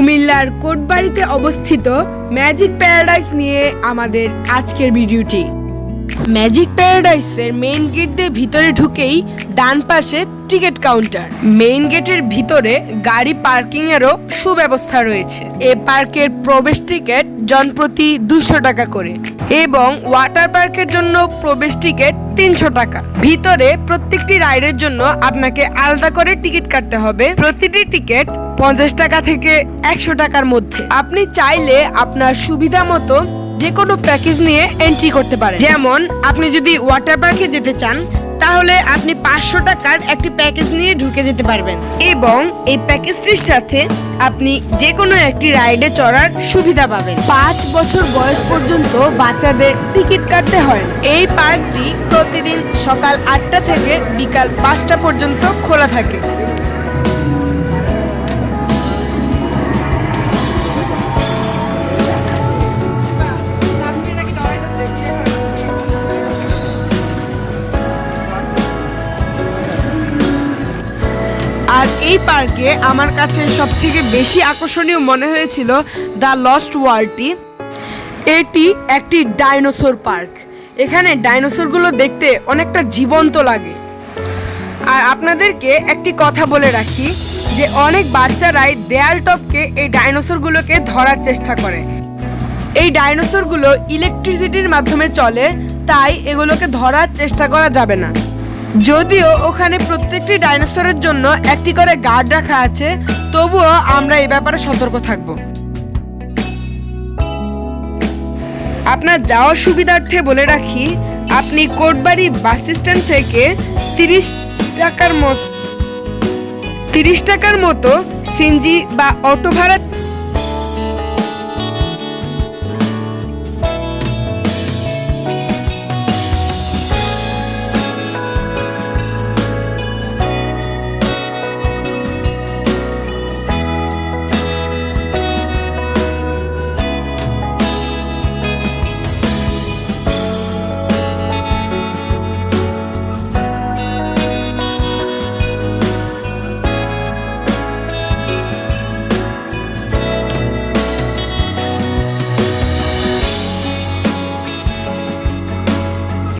কুমিল্লার কোটবাড়িতে অবস্থিত magic paradise নিয়ে আমাদের আজকের ভিডিওটি। ম্যাজিক প্যারাডাইসের মেইন গেট দিয়ে ভিতরে ঢুকেই ডান পাশে টিকিট কাউন্টার মেইন গেটের ভিতরে গাড়ি পার্কিং এরও সুব্যবস্থা রয়েছে। এ পার্কের প্রবেশ টিকিট জনপ্রতি দুশো টাকা করে এবং ওয়াটার পার্কের জন্য প্রবেশ টিকিট তিনশো টাকা। ভিতরে প্রত্যেকটি রাইডের জন্য আপনাকে আলাদা করে টিকিট কাটতে হবে। প্রতিটি টিকিট পঞ্চাশ টাকা থেকে একশো টাকার মধ্যে। আপনি চাইলে আপনার সুবিধা মতো যে কোনো প্যাকেজ নিয়ে এন্ট্রি করতে পারেন। যেমন আপনি যদি ওয়াটার পার্কে যেতে চান তাহলে আপনি পাঁচশো টাকার একটি প্যাকেজ নিয়ে ঢুকে যেতে পারবেন। এবং এই প্যাকেজটির সাথে আপনি যে কোনো একটি রাইডে চড়ার সুবিধা পাবেন। পাঁচ বছর বয়স পর্যন্ত বাচ্চাদের টিকিট কাটতে হয়। এই পার্কটি প্রতিদিন সকাল আটটা থেকে বিকাল পাঁচটা পর্যন্ত খোলা থাকে। এই পার্কে আমার কাছে সব থেকে বেশি আকর্ষণীয় মনে হয়েছিল দ্য লস্ট ওয়ার্ল্ডটি। এটি একটি ডাইনোসর পার্ক। এখানে ডাইনোসরগুলো দেখতে অনেকটা জীবন্ত লাগে। আর আপনাদেরকে একটি কথা বলে রাখি যে অনেক বাচ্চারাই দেয়াল টপকে এই ডাইনোসরগুলোকে ধরার চেষ্টা করে। এই ডাইনোসরগুলো ইলেকট্রিসিটির মাধ্যমে চলে, তাই এগুলোকে ধরার চেষ্টা করা যাবে না। যদিও ওখানে প্রত্যেকটি ডাইনোসরের জন্য একটি করে গার্ড রাখা আছে, তবুও আমরা এই ব্যাপারে সতর্ক থাকব। আপনার যাওয়ার সুবিধার্থে বলে রাখি, আপনি কোটবাড়ি বাস স্ট্যান্ড থেকে তিরিশ টাকার মতো, তিরিশ টাকার মতো সিনজি বা অটো ভাড়া